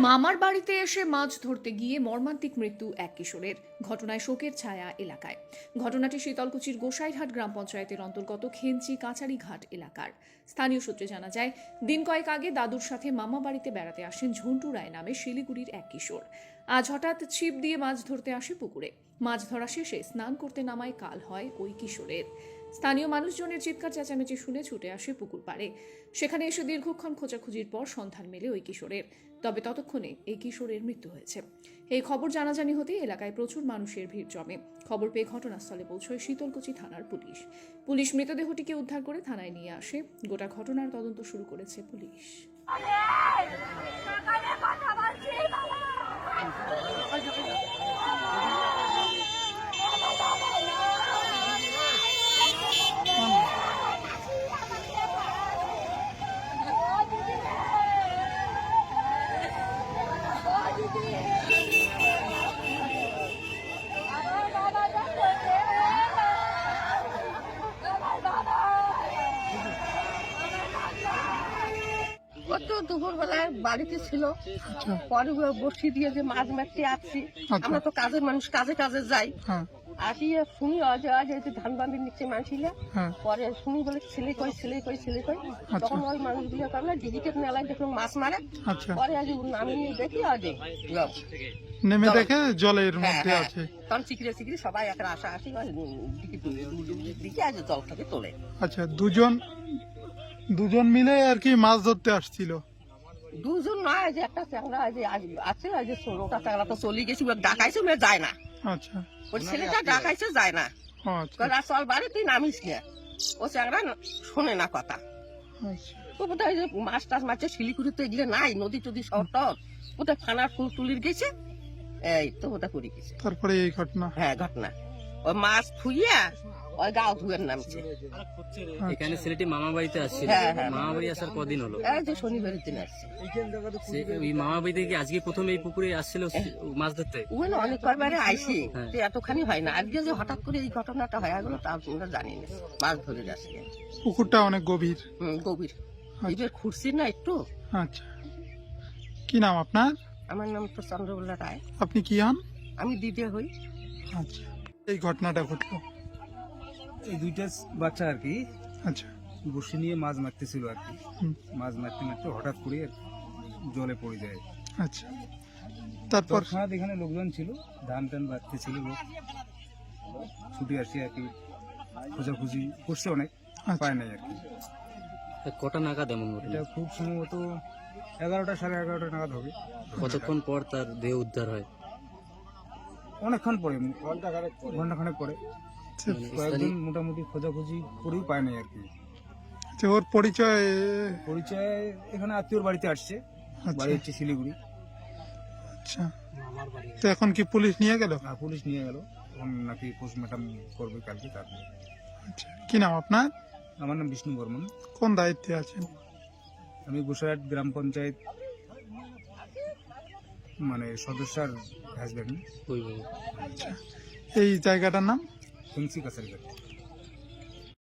মামার বাড়িতে এসে মাছ ধরতে গিয়ে মর্মান্তিক মৃত্যু এক কিশোরের। ঘটনায় শোকের ছায়া এলাকায়। ঘটনাটি শীতলকুচির গোসাইরহাট গ্রাম পঞ্চায়েতের অন্তর্গত খেঞ্চি কাছারিঘাট এলাকার। স্থানীয় সূত্রে জানা যায়, দিন কয়েক আগে দাদুর সাথে মামা বাড়িতে বেড়াতে আসেন ঝন্টু রায় নামে শিলিগুড়ির এক কিশোর। আজ হঠাৎ ছিপ দিয়ে মাছ ধরতে আসে পুকুরে। মাছ ধরা শেষে স্নান করতে নামায় কাল হয় ওই কিশোরের। স্থানীয় মানুষজনের চিৎকার চেঁচামেচি শুনে ছুটে আসে পুকুর পাড়ে। সেখানে এসে দীর্ঘক্ষণ খোঁজাখুঁজির পর সন্ধান মেলে ওই কিশোরের। তবে ততক্ষণে এই কিশোরের মৃত্যু হয়েছে। এই খবর জানাজানি হতেই এলাকায় প্রচুর মানুষের ভিড় জমে। খবর পেয়ে ঘটনাস্থলে পৌঁছয় শীতলকুচি থানার পুলিশ। পুলিশ মৃতদেহটিকে উদ্ধার করে থানায় নিয়ে আসে। গোটা ঘটনার তদন্ত শুরু করেছে পুলিশ। কথা বলছি বাবা কত দুপুর বেলায় বাড়িতে ছিল। পরে ও বসি দিয়ে যে মাছ মারতে আসছি আমরা তো কাজের মানুষ কাজে কাজে যাই। হ্যাঁ। আসিয়ে শুনি আজ আজ এই যে ধান বান্ধি নিচ্ছে মানছিলা হ্যাঁ। পরে শুনি বলে ছেলে কই ছেলে কই ছেলে কই? তখন ওই মানুষগুলো করলে ডিজিটের মেলায় দেখলাম মাছ মারে। আচ্ছা। পরে আজ নামিয়ে দেখি আজ নেমে দেখে জলের হ্যাঁ, মধ্যে। আছে। তখন চিকড়ে চিকড়ে সবাই একটা আশা আসি দিকে আজ জল থেকে তোলে। আচ্ছা দুজন দুজন মিলে আর কি মাছ ধরতে আসছিল। দুজন নয় যে একটা চ্যাংরা আজ আছে আজ ষোলোটা চ্যাংরা তো চলে গেছি ও ডাকাইছে ওরা যায় না। আচ্ছা। ওই ছেলেটা ডাকাইছে যায় না। ও আচ্ছা। চল বাড়ি তুই নামিস না। ও চ্যাংরা ন- শোনে না কথা। আচ্ছা। তো বোধহয় যে মাছ টাছ মাছে শিলিগুড়ি তো এগুলো নাই নদী টদি সব টর। ওটা ফানার ফুল তুলির গেছে এই তো ওটা করে গেছে। তারপরে এই ঘটনা? হ্যাঁ ঘটনা। ও মাছ থুইয়া ওই গাও ধুয়ের নামছে। এখানে ছেলেটি মামা বাড়িতে আসছিল। হ্যাঁ, হ্যাঁ। মামা বাড়ি আসার কদিন হলো? এই যে শনিবারের দিন আসছে। সে- ওই মামা বাড়ি থেকে আজকে প্রথম এই পুকুরে আসছিল মাছ ধরতে? ওখানে অনেক কয়বারে আইসি হ্যাঁ। তো এতখানি হয় না। আজকে যে হঠাৎ করে এই ঘটনাটা হয় এগুলো তা আমরা জানি না। মাছ ধরে যাচ্ছে পুকুরটা অনেক গভীর। গভীর। এবার খুঁড়ছি না একটু? আচ্ছা। কি নাম আপনার? আমার নাম তো চন্দ্রবল্লা রায়। আপনি কি হন? আমি দিদি হই। আচ্ছা। এই ঘটনাটা ঘটলো। এই দুইটা বাচ্চা আর কি। আচ্ছা। বসে নিয়ে মাছ মারতেছিল আর কি। মাছ মারতে মারতে হঠাৎ করে জলে পড়ে যায়। আচ্ছা। তারপর? তৎক্ষণাৎ এখানে লোকজন ছিল ধান টান বাঁধতেছিল লোক। ছুটে আসি আর কি খোঁজাখুঁজি করছে অনেক আচ্ছা। পায় নাই আর কি। কটা নাগাদ এমন এটা খুব সম্ভবত এগারোটা সাড়ে এগারোটা নাগাদ হবে। কতক্ষণ পর তার দেহ উদ্ধার হয়? অনেকক্ষণ পরে ঘণ্টা ঘন্টাখানেক পরে। আচ্ছা, মানে মোটামুটি খোঁজাখুঁজি করেও পায় নাই আর কি। আচ্ছা, ওর পরিচয় পরিচয় এখানে আত্মীয়র বাড়িতে আসছে আচ্ছা। বাড়ি হচ্ছে শিলিগুড়ি। আচ্ছা। তো এখন কি পুলিশ নিয়ে গেল? আর পুলিশ নিয়ে গেল। এখন নাকি পোস্টমর্টম করবে কালকে তারপরে। আচ্ছা কি নাম আপনার? আমার নাম বিষ্ণু বর্মন। কোন দায়িত্বে আছেন? আমি গুসরাট গ্রাম পঞ্চায়েত মানে সদস্যার হাজব্যান্ড আচ্ছা এই জায়গাটার নাম? तुमची कसं करते